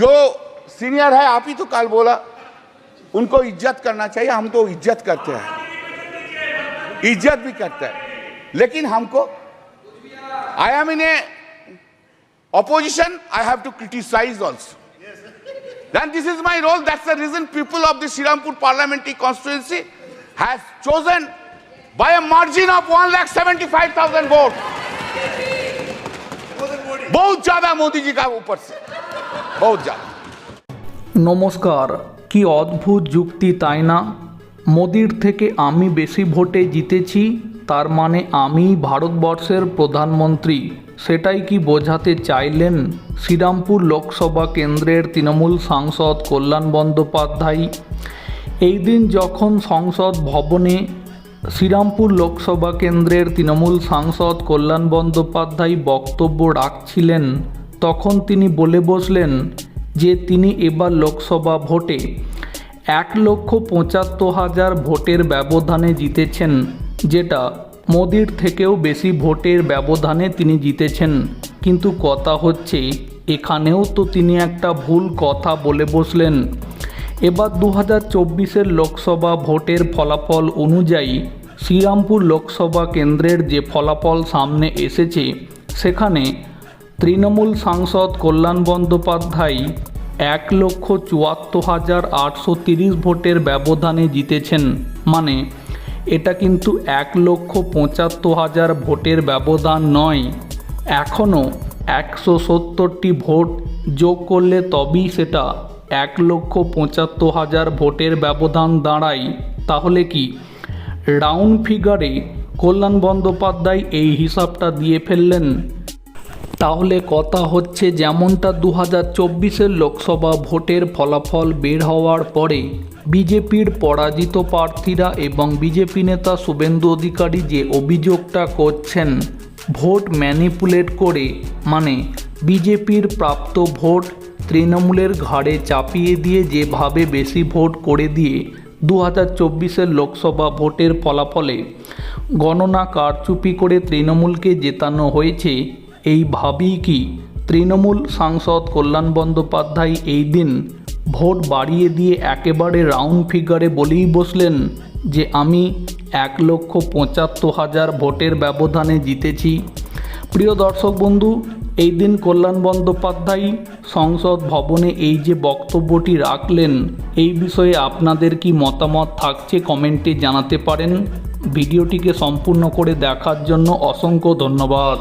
जो सीनियर है आप ही तो कल बोला उनको इज़्ज़त करना चाहिए हम तो इज़्ज़त करते हैं इज़्ज़त भी करते हैं लेकिन हमको I am in a opposition i have to criticize also then this is my role that's the reason people of the Srirampur parliamentary constituency has chosen by a margin of 1,75,000 votes बहुत ज़्यादा मोदी जी का ऊपर से বহুত জ্বালা নমস্কার, কি অদ্ভুত যুক্তি তাই না? মোদির থেকে আমি বেশি ভোটে জিতেছি, তার মানে আমি ভারতবর্ষের প্রধানমন্ত্রী। সেটাই কি বোঝাতে চাইলেন শ্রীরামপুর লোকসভা কেন্দ্রের তৃণমূল সাংসদ কল্যাণ বন্দ্যোপাধ্যায়? এই দিন যখন সংসদ ভবনে শ্রীরামপুর লোকসভা কেন্দ্রের তৃণমূল সাংসদ কল্যাণ বন্দ্যোপাধ্যায় বক্তব্য রাখছিলেন তখন তিনি বলে বসলেন যে তিনি এবার লোকসভা ভোটে এক লক্ষ পঁচাত্তর হাজার ভোটের ব্যবধানে জিতেছেন, যেটা মোদির থেকেও বেশি ভোটের ব্যবধানে তিনি জিতেছেন। কিন্তু কথা হচ্ছে, এখানেও তো তিনি একটা ভুল কথা বলে বসলেন। এবার দু হাজার চব্বিশের লোকসভা ভোটের ফলাফল অনুযায়ী শ্রীরামপুর লোকসভা কেন্দ্রের যে ফলাফল সামনে এসেছে, সেখানে তৃণমূল সাংসদ কল্যাণ বন্দ্যোপাধ্যায় এক লক্ষ চুয়াত্তর হাজার আটশো তিরিশ ভোটের ব্যবধানে জিতেছেন। মানে এটা কিন্তু এক লক্ষ পঁচাত্তর হাজার ভোটের ব্যবধান নয়। এখনও একশো সত্তরটি ভোট যোগ করলে তবেই সেটা এক লক্ষ পঁচাত্তর হাজার ভোটের ব্যবধান দাঁড়ায়। তাহলে কি? রাউন্ড ফিগারে কল্যাণ বন্দ্যোপাধ্যায় এই হিসাবটা দিয়ে ফেললেন। তাহলে কথা হচ্ছে যেমনটা দু হাজার চব্বিশের লোকসভা ভোটের ফলাফল বের হওয়ার পরে বিজেপির পরাজিত প্রার্থীরা এবং বিজেপি নেতা শুভেন্দু অধিকারী যে অভিযোগটা করছেন, ভোট ম্যানিপুলেট করে মানে বিজেপির প্রাপ্ত ভোট তৃণমূলের ঘাড়ে চাপিয়ে দিয়ে যেভাবে বেশি ভোট করে দিয়ে দু হাজার চব্বিশের লোকসভা ভোটের ফলাফলে গণনা কারচুপি করে তৃণমূলকে জেতানো হয়েছে এইভাবেই কি? তৃণমূল সাংসদ কল্যাণ বন্দ্যোপাধ্যায় এই দিন ভোট বাড়িয়ে দিয়ে একেবারে রাউন্ড ফিগারে বলেই বসলেন যে আমি এক লক্ষ পঁচাত্তর হাজার ভোটের ব্যবধানে জিতেছি। প্রিয় দর্শক বন্ধু, এই দিন কল্যাণ বন্দ্যোপাধ্যায় সংসদ ভবনে এই যে বক্তব্যটি রাখলেন, এই বিষয়ে আপনাদের কি মতামত থাকছে কমেন্টে জানাতে পারেন। ভিডিওটিকে সম্পূর্ণ করে দেখার জন্য অসংখ্য ধন্যবাদ।